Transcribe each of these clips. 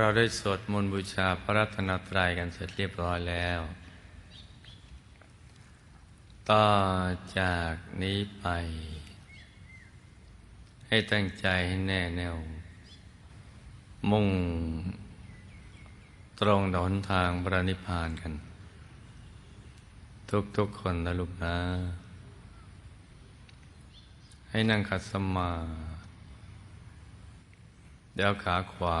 เราได้สวดมนต์บูชาพระรัตนตรัยกันเสร็จเรียบร้อยแล้ว ต่อจากนี้ไป ให้ตั้งใจให้แน่แน่ว มุ่ง ตรงดอนทางพระนิพพานกัน ทุกๆคนนะลูกนะ ให้นั่งขัดสมาเดี๋ยวขาขวา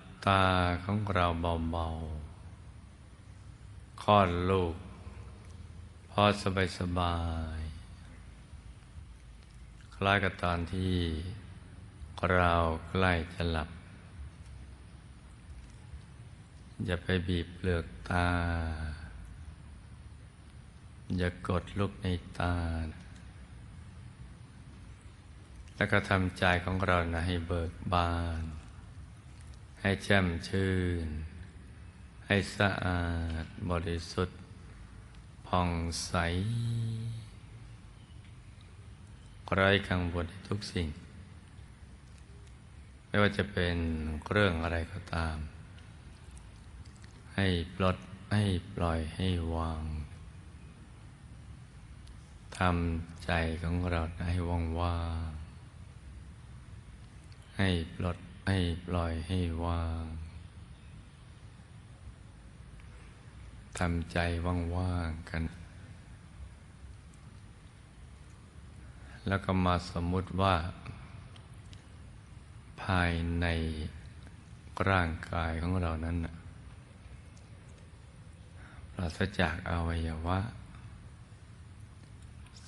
ตาของเราเบาๆคลอดลูก พอสบายสบาย คล้ายกับตอนที่เราใกล้จะหลับ อย่าไปบีบเปลือกตา อย่ากดลูกในตา แล้วก็ทำใจของเรานะให้เบิกบาน ให้แจ่มชื่น ให้สะอาดบริสุทธิ์ผ่องใสไร้กังวลทุกสิ่ง ไม่ว่าจะเป็นเรื่องอะไรก็ตาม ให้ปลดให้ปล่อยให้วางทำใจของเราให้ว่างว่า ให้ปลด ให้ปล่อยให้ว่างทำใจว่างๆกัน แล้วก็มาสมมุติว่า ภายในร่างกายของเรานั้นปราศจากอวัยวะ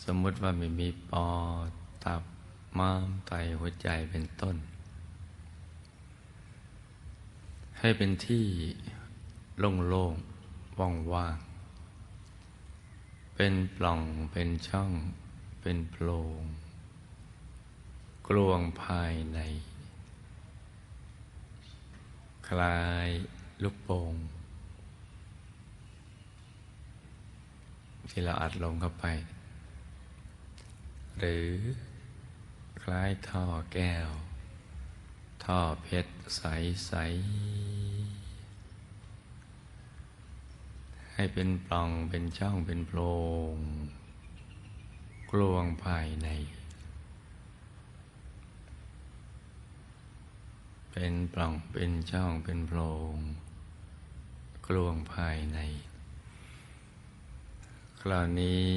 สมมุติว่าไม่มีปอดตับม้ามไตหัวใจเป็นต้น ให้เป็นที่โล่งๆว่างๆเป็นปล่องเป็นช่อง เป็นโพรงกลวงภายใน คลายลูกโป่งที่เราอัดลงเข้าไป หรือคล้ายท่อแก้ว ท่อเพชรใสๆให้เป็นปล่องเป็นช่องเป็นโพรงกลวงภายใน เป็นปล่องเป็นช่องเป็นโพรงกลวงภายใน คราวนี้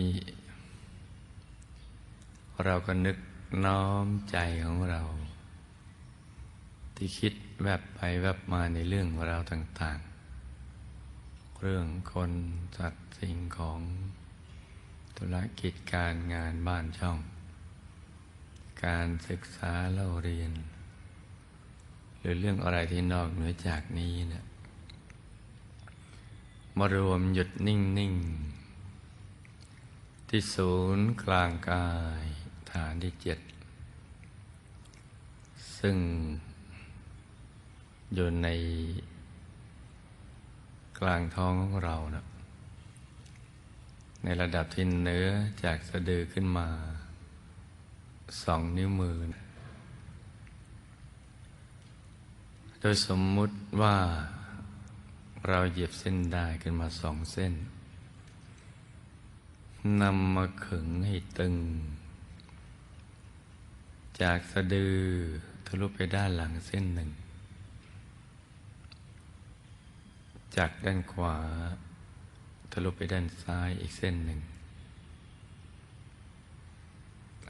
เราก็นึกน้อมใจของเรา ที่คิดแวบไปแวบมาในเรื่องราวต่างๆ เรื่องคนสัตว์สิ่งของธุรกิจการงานบ้านช่อง การศึกษาเล่าเรียน หรือเรื่องอะไรที่นอกเหนือจากนี้เนะี่ยมารวมหยุดนิ่งนิ่งที่ศูนย์กลางกายฐานที่เจ็ด ซึ่ง อยู่ในกลางท้องของเรานะในระดับที่เนื้อจากสะดือขึ้นมาสองนิ้วมือนะโดยสมมุติว่าเราเหยียบเส้นได้ขึ้นมาสองเส้นนำมาขึงให้ตึง จากสะดือทะลุไปด้านหลังเส้นหนึ่ง จากด้านขวา ทะลุไปด้านซ้ายอีกเส้นหนึ่ง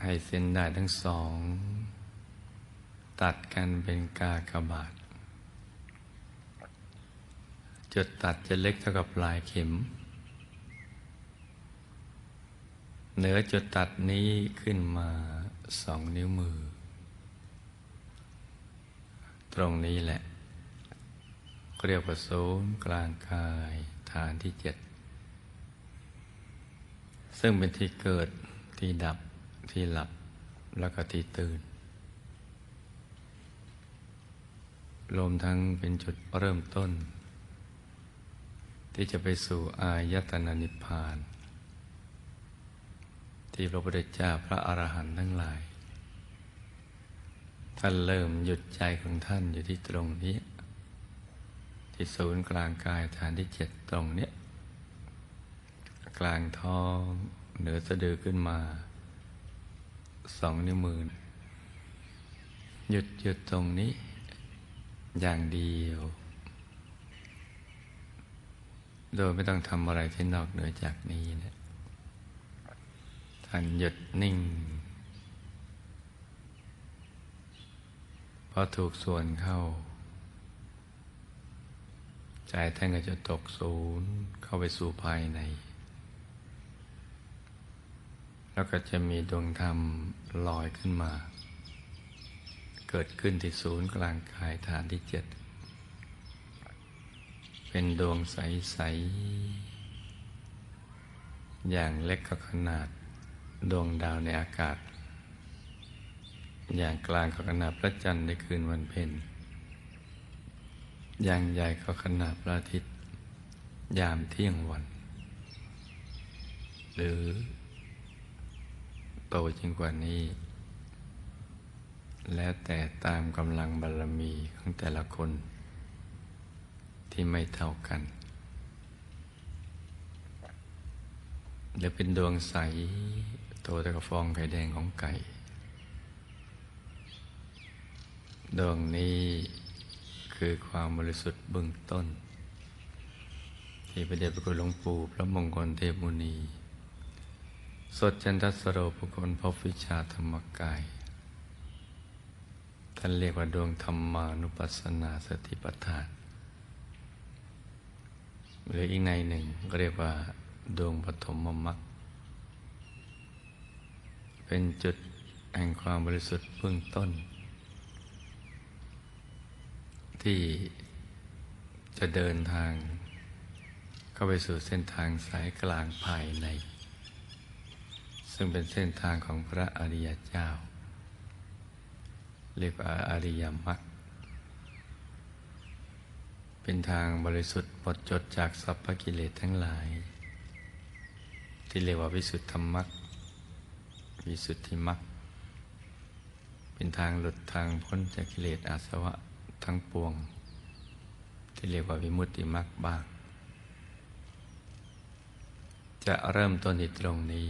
ให้เส้นได้ทั้งสอง ตัดกันเป็นกากบาท จุดตัดจะเล็กเท่ากับปลายเข็ม เหนือจุดตัดนี้ขึ้นมาสองนิ้วมือ ตรงนี้แหละ เรียกว่าศูนย์กลางกายฐานที่เจ็ดซึ่งเป็นที่เกิดที่ดับที่หลับแล้วก็ที่ตื่นรวมทั้งเป็นจุดเริ่มต้น ที่จะไปสู่อายตนะนิพพาน ที่พระพุทธเจ้าพระอรหันต์ทั้งหลาย ท่านเริ่มหยุดใจของท่านอยู่ที่ตรงนี้ ที่ศูนย์กลางกายฐานที่เจ็ดตรงเนี้ยกลางท้องเหนือสะดือขึ้นมาสองนิ้วมือหยุดหยุดตรงนี้ อย่างเดียว โดยไม่ต้องทำอะไรที่นอกเหนือจากนี้นะท่านหยุดนิ่งพอถูกส่วนเข้า ใจท่านก็จะตกศูนย์เข้าไปสู่ภายใน แล้วก็จะมีดวงธรรมลอยขึ้นมา เกิดขึ้นที่ศูนย์กลางกายฐานที่เจ็ด เป็นดวงใส ๆ อย่างเล็กก็ขนาดดวงดาวในอากาศ อย่างกลางก็ขนาดพระจันทร์ในคืนวันเพ็ญ อย่างใหญ่ก็ขนาดพระอาทิตย์ ยามเที่ยงวัน หรือ โตยิ่งกว่านี้ แล้วแต่ตามกำลังบารมีของแต่ละคน ที่ไม่เท่ากันหรือเป็นดวงใสโตแต่กระฟองไข่แดงของไก่ ดวงนี้ คือความบริสุทธิ์เบื้องต้น ที่พระเดชพระคุณหลวงปู่พระมงคลเทพมุนี สดจันทสโรภคลพบวิชาธรรมกาย ท่านเรียกว่าดวงธรรมานุปัสสนาสติปัฏฐานหรืออีกในหนึ่งก็เรียกว่า ดวงปฐมมรรคเป็นจุดแห่งความบริสุทธิ์เบื้องต้น ที่จะเดินทาง เข้าไปสู่เส้นทางสายกลางภายใน ซึ่งเป็นเส้นทางของพระอริยเจ้า เรียกว่าอริยมรรคเป็นทางบริสุทธิ์หมดจดจากสัพพกิเลสทั้งหลาย ที่เรียกว่าวิสุทธมรรควิสุทธิมรรคเป็นทางหลุดทางพ้นจากกิเลสอาสวะ ทั้งปวง ที่เรียกว่าวิมุตติมรรคบ้าง จะเริ่มต้นที่ตรงนี้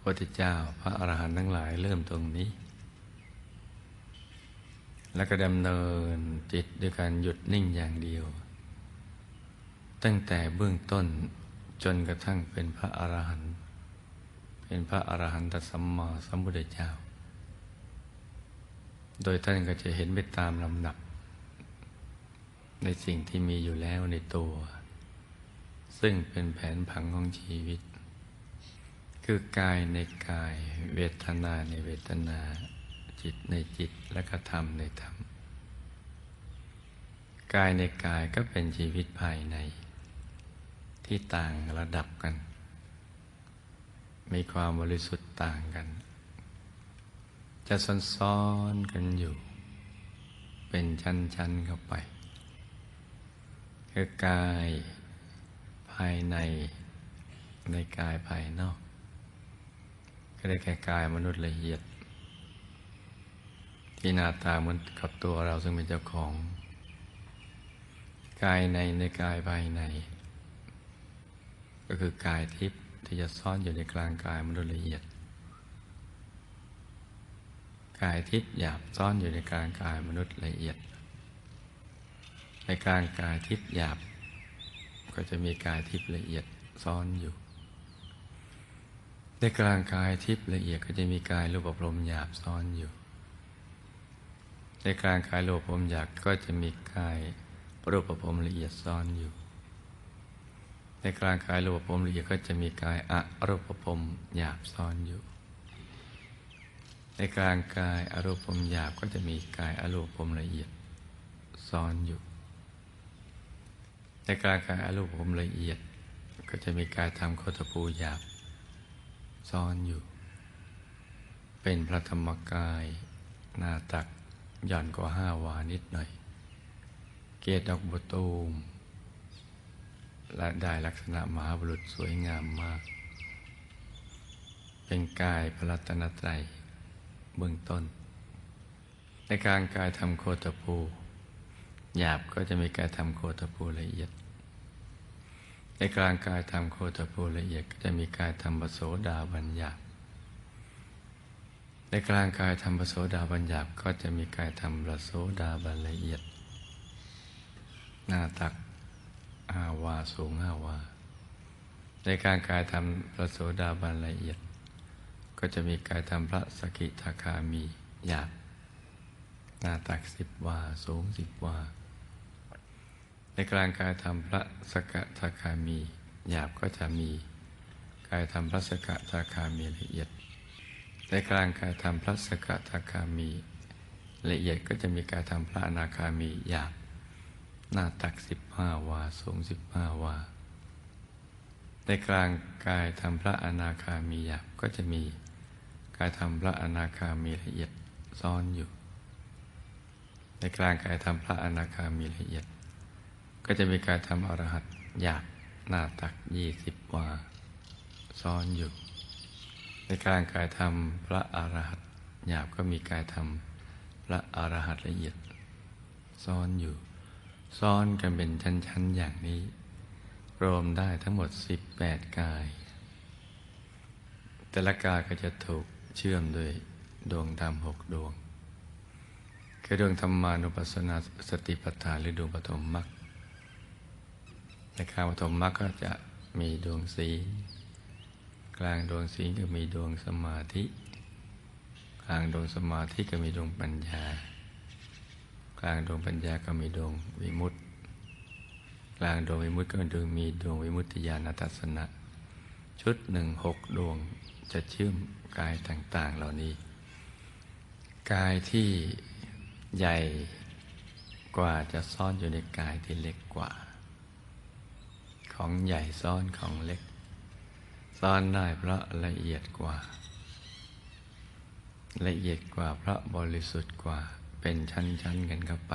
พระพุทธเจ้าพระอรหันต์ทั้งหลายเริ่มตรงนี้ แล้วก็ดำเนินจิตด้วยการหยุดนิ่งอย่างเดียว ตั้งแต่เบื้องต้นจนกระทั่งเป็นพระอรหันต์เป็นพระอรหันตสัมมาสัมพุทธเจ้า โดยท่านก็จะเห็นไปตามลำดับ ในสิ่งที่มีอยู่แล้วในตัว ซึ่งเป็นแผนผังของชีวิต คือกายในกายเวทนาในเวทนา จิตในจิตและก็ธรรมในธรรม กายในกายก็เป็นชีวิตภายใน ที่ต่างระดับกัน มีความบริสุทธิ์ต่างกัน จะซ้อนๆกันอยู่ เป็นชั้นๆเข้าไปคือกายภายในในกายภายนอก ก็ได้แก่กายมนุษย์ละเอียด ที่หน้าตาเหมือนกับตัวเราซึ่งเป็นเจ้าของ กายในในกายภายใน ก็คือกายทิพย์ที่จะซ่อนอยู่ในกลางกายมนุษย์ละเอียด กายทิพย์หยาบซ่อนอยู่ในกลางกายมนุษย์ละเอียด ในกลางกายทิพย์หยาบ ก็จะมีกายทิพย์ละเอียดซ่อนอยู่ ในกลางกายทิพย์ละเอียดก็จะมีกายรูปภพหยาบซ่อนอยู่ ในกลางกายรูปภพหยาบก็จะมีกายรูปภพละเอียดซ่อนอยู่ ในกลางกายรูปภพละเอียดก็จะมีกายอรูปภพหยาบซ่อนอยู่ ในกลางกายอารูปภพหยาบก็จะมีกายอารูปภพละเอียดซ้อนอยู่ ในกลางกายอารูปผมละเอียด ก็จะมีกายทำโคตภูหยาบซ้อนอยู่ เป็นพระธรรมกายหน้าตักหย่อนกว่าห้าวานิดหน่อย เกศดอกบัวตูมและได้ลักษณะมหาบุรุษสวยงามมาก เป็นกายพระรัตนตรัย เบื้องต้น ในการกายทำโคตภูหยาบก็จะมีกายทำโคตภูละเอียด ในกลางกายทำโคตภูละเอียดก็จะมีกายทำปโสดาบัญญัติในกลางกายทำปโสดาบัญญัติก็จะมีกายทำปโสดาบันละเอียด หน้าตักห้าวาสูงห้าวาในการกายทำปโสดาบันละเอียด ก็จะมีกายทำพระสกิทาคามีหยาบหน้าตักสิบวาสูงสิบวาในกลางกายทำพระสกทาคามีหยาบก็จะมีกายทำพระสกทาคามีละเอียด ในกลางกายทำพระสกทาคามีละเอียดก็จะมีกายทำพระอนาคามีหยาบหน้าตักสิบห้าวาสูงสิบห้าวาในกลางกายทำพระอนาคามีหยาบก็จะมี กายทำพระอนาคามีละเอียดซ้อนอยู่ ในกลางกายทำพระอนาคามีละเอียด ก็จะมีกายทำอรหัตหยาบหน้าตักยี่สิบวาซ้อนอยู่ ในกลางกายทำพระอรหัตหยาบก็มีกายทำพระอรหัตละเอียดซ้อนอยู่ซ้อนกันเป็นชั้นๆอย่างนี้ รวมได้ทั้งหมด 18 กาย แต่ละกายก็จะถูก เชื่อมด้วยดวงธรรมหกดวงคือดวงธรรมานุปัสสนาสติปัฏฐานหรือดวงปฐมมรรคในกลางปฐมมรรคก็จะมีดวงศีลกลางดวงศีลก็มีดวงสมาธิ กลางดวงสมาธิก็มีดวงปัญญา กลางดวงปัญญาก็มีดวงวิมุตติ กลางดวงวิมุตติก็ดวงมีดวงวิมุตติญาณทัศนะ ชุดหนึ่งหกดวงจะเชื่อมกายต่าง ๆ เหล่านี้ กายที่ใหญ่กว่าจะซ่อนอยู่ในกายที่เล็กกว่า ของใหญ่ซ่อนของเล็ก ซ่อนได้เพราะละเอียดกว่า ละเอียดกว่าเพราะบริสุทธิ์กว่าเป็นชั้นๆกันเข้าไป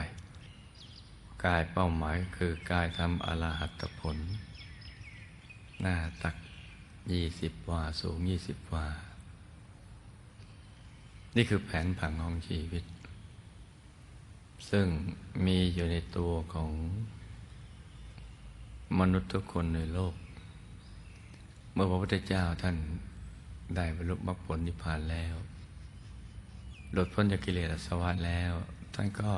กายเป้าหมายคือกายทำอรหัตผล หน้าตัก ยี่สิบวาสูงยี่สิบวานี่คือแผนผังของชีวิต ซึ่งมีอยู่ในตัวของมนุษย์ทุกคนในโลก เมื่อพระพุทธเจ้าท่านได้บรรลุมรรคผลนิพพานแล้ว หลุดพ้นจากกิเลสอาสวะแล้ว ท่านก็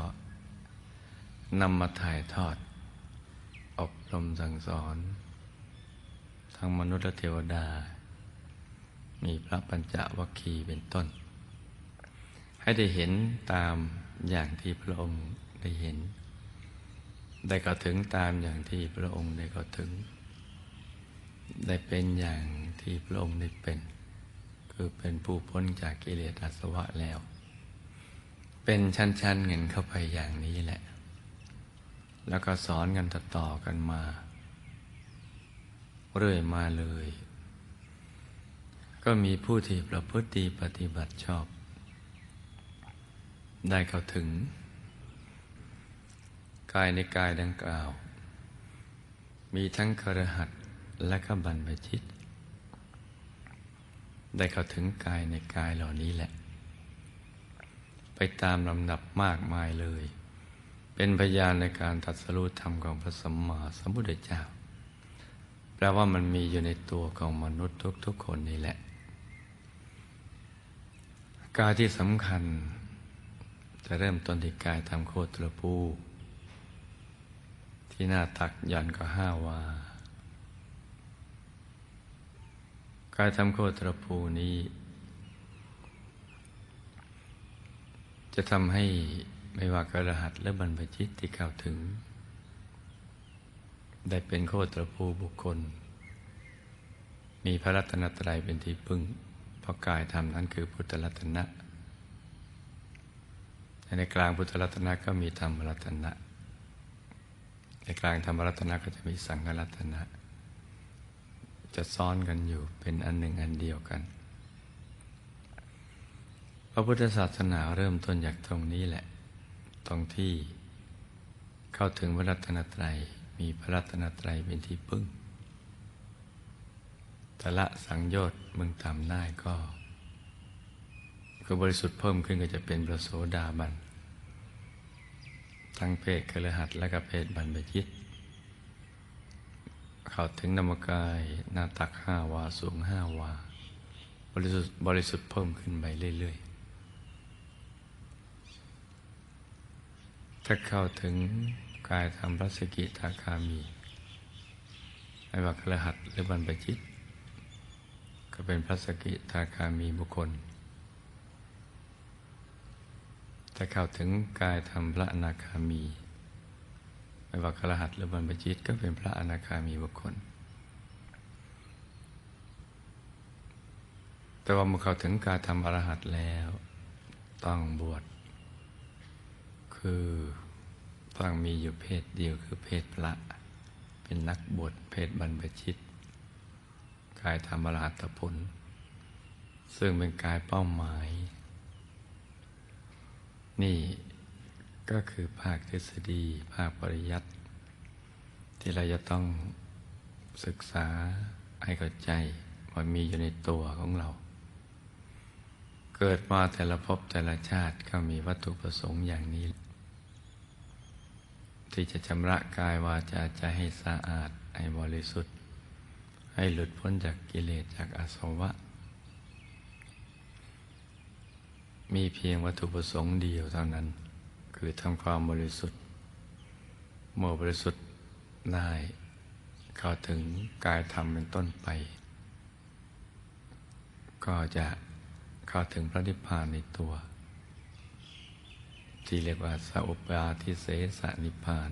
นำมาถ่ายทอด อบรมสั่งสอน ทั้งมนุษย์และเทวดา มีพระปัญจวัคคีย์เป็นต้น ให้ได้เห็นตามอย่างที่พระองค์ได้เห็น ได้ก็ถึงตามอย่างที่พระองค์ได้ก็ถึง ได้เป็นอย่างที่พระองค์ได้เป็น คือเป็นผู้พ้นจากกิเลสอาสวะแล้ว เป็นชั้นๆเงินเข้าไปอย่างนี้แหละ แล้วก็สอนกันต่อๆกันมา เรื่อยมาเลย ก็มีผู้ที่ประพฤติปฏิบัติชอบ ได้เข้าถึง กายในกายดังกล่าว มีทั้งครหัสและก็บรรพชิต ได้เข้าถึงกายในกายเหล่านี้แหละ ไปตามลำดับมากมายเลย เป็นพยานในการตัดสรุธรรมของพระสัมมาสัมพุทธเจ้า ลว่ามันมีอยู่ในตัวของมนุษย์ทุก ๆ คนนี่แหละ กายที่สำคัญ จะเริ่มต้นที่กายทำโคตรภูที่หน้าตักย่อนก็ห้าวา กายทำโคตรภูนี้ จะทำให้ไม่ว่ากระหัสและบรรพชิตที่เข้าถึง ได้เป็นโคตรภูบุคคล มีพระรัตนตรัยเป็นที่พึ่งเพราะกายธรรมนั้นคือพุทธรัตนะ ในกลางพุทธรัตนะก็มีธรรมรัตนะ ในกลางธรรมรัตนะก็จะมีสังฆรัตนะ จะซ้อนกันอยู่เป็นอันหนึ่งอันเดียวกัน พระพุทธศาสนาเริ่มต้นจากตรงนี้แหละ ตรงที่เข้าถึงพระรัตนตรัย มีพระรัตนตรัยเป็นที่พึ่งตละสังโยชน์มึงทำได้ก็คือบริสุทธิ์เพิ่มขึ้นก็จะเป็นประโสดาบัน ทั้งเพศกรหัดและก็เพศบันเบจิต เข้าถึงนามกายหน้าตักห้าวาสูงห้าวา บริสุทธิ์บริสุทธิ์เพิ่มขึ้นไปเรื่อย ๆ ถ้าเข้าถึง กายธรรมรัศกิทาคามีไม่ว่ากระหัดหรือบันเบจิต ก็เป็นพระสกิทาคามีบุคคลถ้าเข้าถึงกายธรรมพระอนาคามีไม่ว่ากระหัตหรือบรรพจิตก็เป็นพระอนาคามีบุคคล แต่ว่าเมื่อเข้าถึงการทำอรหัตแล้ว ต้องบวชคือ ต้องมีอยู่เพศเดียวคือเพศพระ เป็นนักบวชเพศบรรพชิต กายธรรมรหัตผล ซึ่งเป็นกายเป้าหมาย นี่ก็คือภาคทฤษฎีภาคปริยัติที่เราจะต้องศึกษาให้เข้าใจว่ามีอยู่ในตัวของเรา เกิดมาแต่ละภพแต่ละชาติก็มีวัตถุประสงค์อย่างนี้ ที่จะชำระกายวาจาใจให้สะอาดให้บริสุทธิ์ ให้หลุดพ้นจากกิเลสจากอาสวะ มีเพียงวัตถุประสงค์เดียวเท่านั้น คือทำความบริสุทธิ์ เมื่อบริสุทธิ์ได้เข้าถึงกายธรรมเป็นต้นไป ก็จะเข้าถึงพระนิพพานในตัว ที่เรียกว่าสัพปาทิเสสนิพพาน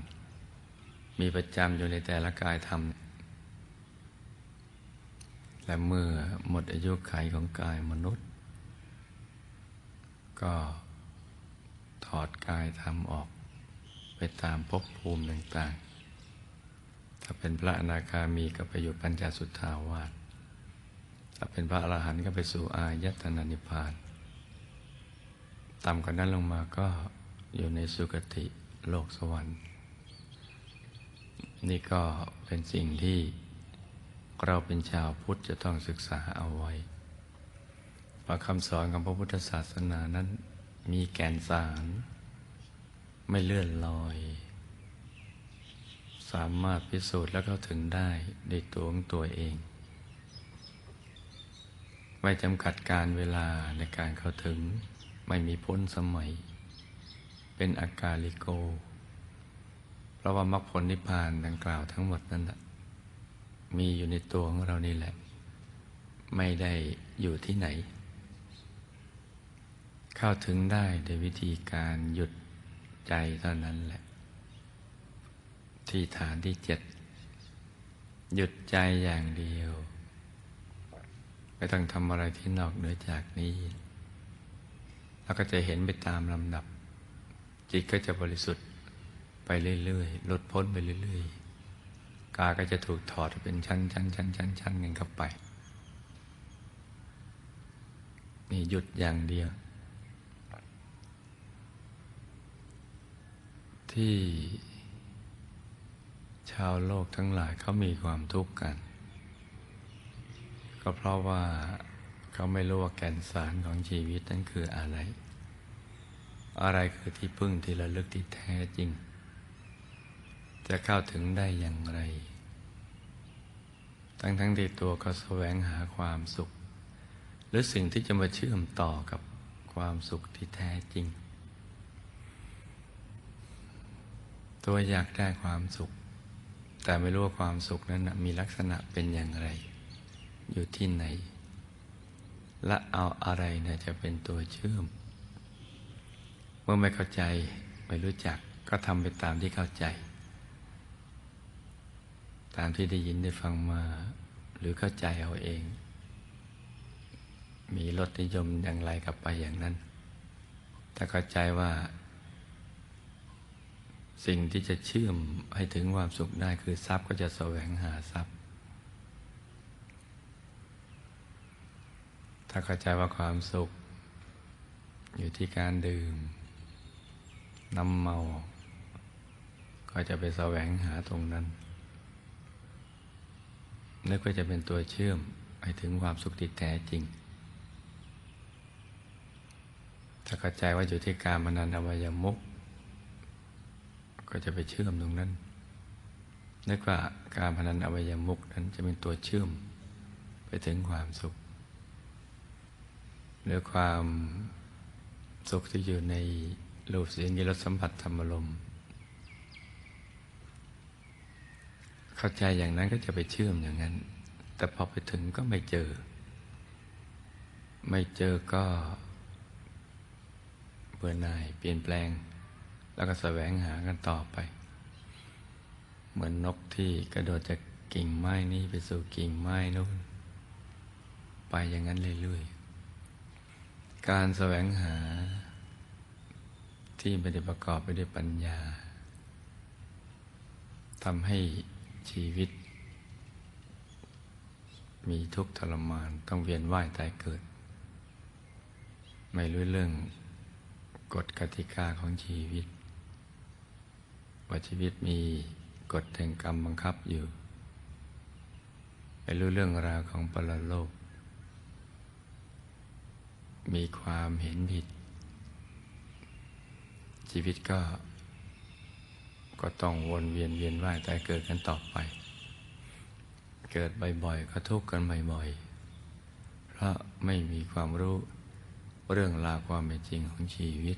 มีประจำอยู่ในแต่ละกายธรรม และเมื่อหมดอายุไขของกายมนุษย์ ก็ถอดกายทำออกไปตามภพภูมิต่างๆ ถ้าเป็นพระอนาคามีก็ไปอยู่ปัญจสุทธาวาส ถ้าเป็นพระอรหันต์ก็ไปสู่อายตนะนิพพาน ต่ำกว่านั้นลงมาก็ อยู่ในสุคติโลกสวรรค์ นี่ก็เป็นสิ่งที่เราเป็นชาวพุทธจะต้องศึกษาเอาไว้ว่าคำสอนของพระพุทธศาสนานั้น มีแก่นสาร ไม่เลื่อนลอย สามารถพิสูจน์และเข้าถึงได้ในตัวของตัวเอง ไม่จำกัดการเวลาในการเข้าถึงไม่มีพ้นสมัย เป็นอากาลิโก เพราะว่ามรรคผลนิพพานดังกล่าวทั้งหมดนั้นมีอยู่ในตัวของเรานี่แหละ ไม่ได้อยู่ที่ไหน เข้าถึงได้โดยวิธีการหยุดใจเท่านั้นแหละ ที่ฐานที่เจ็ดหยุดใจอย่างเดียว ไม่ต้องทำอะไรที่นอกเหนือจากนี้ แล้วก็จะเห็นไปตามลำดับ จิตก็จะบริสุทธิ์ไปเรื่อยๆลดพ้นไปเรื่อยๆ กาก็จะถูกถอดเป็นชั้นชั้นชั้นชั้นชั้นเงินเข้าไป นี่หยุดอย่างเดียว ที่ชาวโลกทั้งหลายเขามีความทุกข์กัน ก็เพราะว่าเขาไม่รู้ว่าแก่นสารของชีวิตนั้นคืออะไร อะไรคือที่พึ่งที่ระลึกที่แท้จริง จะเข้าถึงได้อย่างไร ทั้งทั้งที่ตัวก็แสวงหาความสุข หรือสิ่งที่จะมาเชื่อมต่อกับความสุขที่แท้จริง ตัวอยากได้ความสุข แต่ไม่รู้ว่าความสุขนั้นมีลักษณะเป็นอย่างไร อยู่ที่ไหน และเอาอะไรนะจะเป็นตัวเชื่อม มื่อไม่เข้าใจไม่รู้จักก็ทำไปตามที่เข้าใจ ตามที่ได้ยินได้ฟังมา หรือเข้าใจเอาเอง มีรสนิยมอย่างไรกับไปอย่างนั้น ถ้าเข้าใจว่า สิ่งที่จะเชื่อมให้ถึงความสุขได้คือทรัพย์ก็จะแสวงหาทรัพย์ ถ้าเข้าใจว่าความสุข อยู่ที่การดื่ม น้ำเมา ก็จะไปแสวงหาตรงนั้นนึกว่าจะเป็นตัวเชื่อมให้ถึงความสุขที่แท้จริงถ้าเข้าใจว่าอยู่ที่การมนันอวัยมุก ก็จะไปเชื่อมตรงนั้นนึกว่าการพนันอวัยมุกนั้นจะเป็นตัวเชื่อมไปถึงความสุข หรือความสุขที่อยู่ใน รูปเสียงยิรสสัมผัสธรรมลมเข้าใจอย่างนั้นก็จะไปเชื่อมอย่างนั้น แต่พอไปถึงก็ไม่เจอ ไม่เจอก็เบื่อหน่ายเปลี่ยนแปลง แล้วก็แสวงหากันต่อไป เหมือนนกที่กระโดดจากกิ่งไม้นี้ไปสู่กิ่งไม้นู้นไปอย่างนั้นเรื่อยๆ การแสวงหา ที่ไม่ได้ประกอบไปด้วยปัญญาทำให้ชีวิต มีทุกข์ทรมานต้องเวียนว่ายตายเกิด ไม่รู้เรื่องกฎกติกาของชีวิต ว่าชีวิตมีกฎแห่งกรรมบังคับอยู่ ไม่รู้เรื่องราวของปรโลก มีความเห็นผิด ชีวิตก็ ก็ต้องวนเวียนเวียนว่ายตายเกิดกันต่อไป เกิดบ่อยๆก็ทุกข์กันบ่อยๆเพราะไม่มีความรู้เรื่องราวความเป็นจริงของชีวิต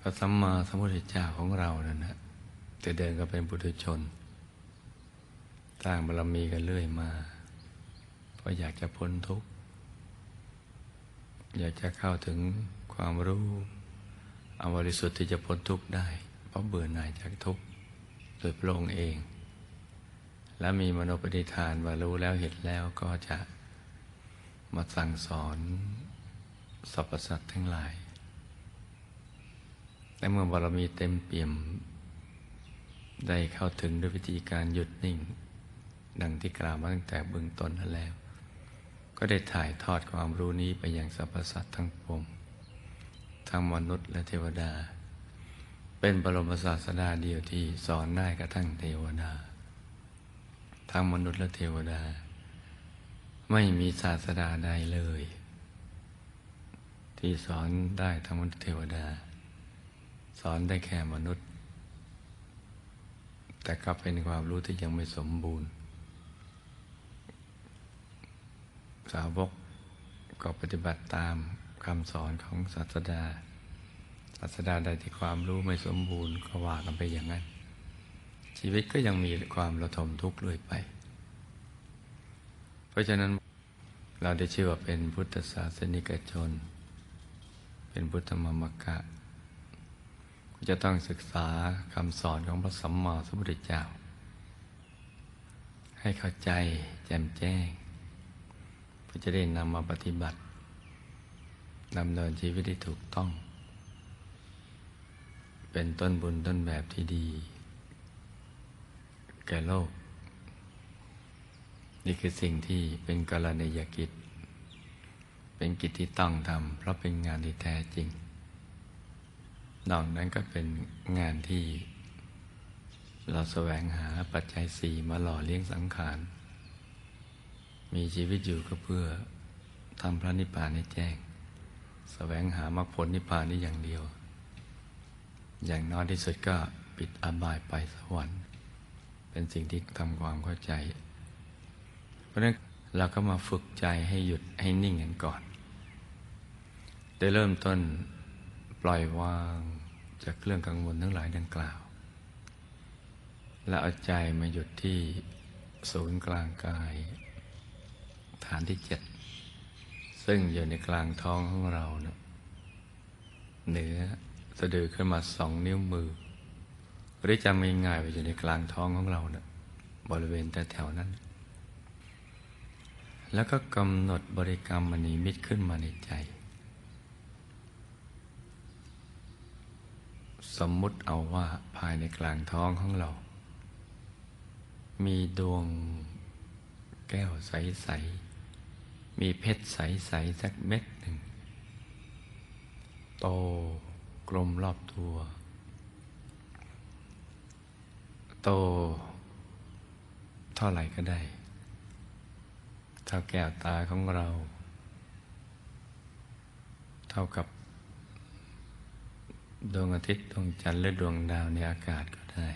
พระสัมมาสัมพุทธเจ้าของเรานั่นนะจะเดินก็เป็นปุถุชนสร้างบารมีกันเรื่อยมา เพราะอยากจะพ้นทุกข์ อยากจะเข้าถึง ความรู้อาบริสุทธิ์ที่จะพ้นทุกข์ได้ เพราะเบื่อหน่ายจากทุกข์โดยพระองค์เอง และมีมโนปณิธานว่ารู้แล้วเห็นแล้วก็จะมาสั่งสอนสรรพสัตว์ทั้งหลาย แต่เมื่อบารมีเต็มเปี่ยม ได้เข้าถึงด้วยวิธีการหยุดนิ่ง ดังที่กล่าวมาตั้งแต่เบื้องต้นนั้นแล้ว ก็ได้ถ่ายทอดความรู้นี้ไปยังสรรพสัตว์ทั้งปวง ทั้งมนุษย์และเทวดา เป็นบรมศาสดาเดียวที่สอนได้กระทั่งเทวดา ทั้งมนุษย์และเทวดา ไม่มีศาสดาใดเลย ที่สอนได้ทั้งมนุษย์เทวดา สอนได้แค่มนุษย์ แต่ก็เป็นความรู้ที่ยังไม่สมบูรณ์ สาวกก็ปฏิบัติตามคำสอนของศาสดา ศาสดาใดที่ความรู้ไม่สมบูรณ์ก็ว่ากันไปอย่างนั้น ชีวิตก็ยังมีความระทมทุกข์เรื่อยไป เพราะฉะนั้นเราได้ชื่อว่าเป็นพุทธศาสนิกชน เป็นพุทธมมกะจะต้องศึกษาคำสอนของพระสัมมาสัมพุทธเจ้า ให้เข้าใจแจ่มแจ้งเพื่อจะได้นำมาปฏิบัติดำเนินชีวิตที่ถูกต้อง เป็นต้นบุญต้นแบบที่ดี แก่โลก นี่คือสิ่งที่เป็นกรณียกิจ เป็นกิจที่ต้องทำเพราะเป็นงานที่แท้จริงนอกนั้นก็เป็นงานที่ เราแสวงหาปัจจัยสี่มาหล่อเลี้ยงสังขาร มีชีวิตอยู่ก็เพื่อทำพระนิพพานให้แจ้ง แสวงหามรรคผลนิพพานนี้อย่างเดียว อย่างน้อยที่สุดก็ปิดอบายไปสวรรค์ เป็นสิ่งที่ทำความเข้าใจ เพราะนั้นเราก็มาฝึกใจให้หยุดให้นิ่งกันก่อน ได้เริ่มต้นปล่อยวางจากเรื่องกังวลทั้งหลายดังกล่าว และเอาใจมาหยุดที่ศูนย์กลางกาย ฐานที่เจ็ดซึ่งอยู่ในกลางท้องของเราเนะเหนือ สะดือขึ้นมาสองนิ้วมือ หรือจำง่ายๆไปอยู่ในกลางท้องของเราเนะบริเวณแต่แถวนั้น แล้วก็กำหนดบริกรรมมณีมิตรขึ้นมาในใจ สมมุติเอาว่าภายในกลางท้องของเรา มีดวงแก้วใส ๆ มีเพชรใส ๆ สักเม็ดหนึ่ง โต กลมรอบตัว โต เท่าไหร่ก็ได้เท่าแก้วตาของเรา เท่ากับ ดวงอาทิตย์ดวงจันทร์หรือดวงดาวในอากาศก็ได้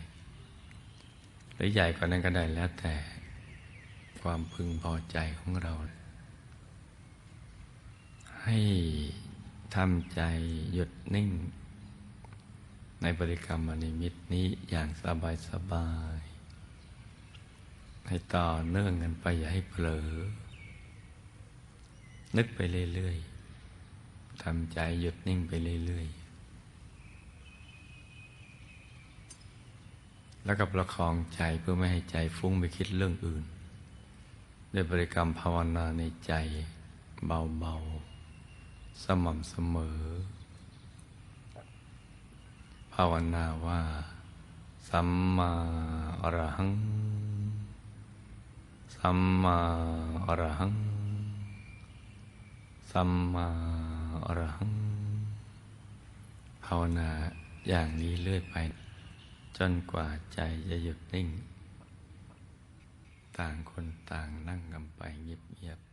หรือใหญ่กว่านั้นก็ได้แล้วแต่ความพึงพอใจของเรา ให้ทำใจหยุดนิ่ง ในบริกรรมอนิมิตนี้อย่างสบายสบายๆให้ต่อเนื่องกันไปอย่าให้เผลอ นึกไปเรื่อยๆทำใจหยุดนิ่งไปเรื่อยๆ แล้วก็ประคองใจเพื่อไม่ให้ใจฟุ้งไปคิดเรื่องอื่นด้วยบริกรรมภาวนาในใจเบาๆ สม่ำเสมอาวนาว่า สัมมาอรหัง สัมมาอรหัง สัมมาอรหัง ภาวนาอย่างนี้เรื่อยไป จนกว่าใจจะหยุดนิ่ง ต่างคนต่างนั่งกันไปเงียบ